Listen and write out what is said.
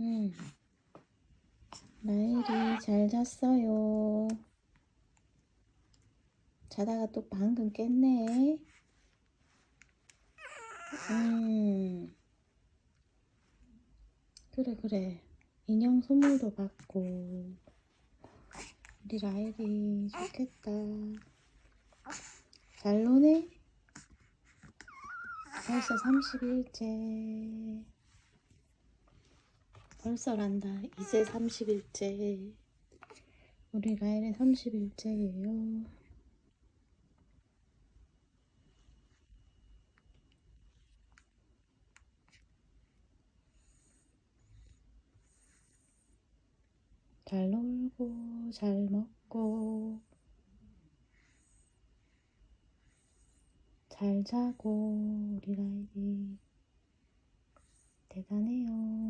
음. 라일이 잘 잤어요. 자다가 또 방금 깼네. 음. 그래, 그래. 인형 선물도 받고. 우리 라일이 좋겠다. 잘 노네? 벌써 30일째. 벌써란다. 이제 30일째. 우리 라일은 30일째예요. 잘 놀고, 잘 먹고, 잘 자고, 우리 라일이 대단해요.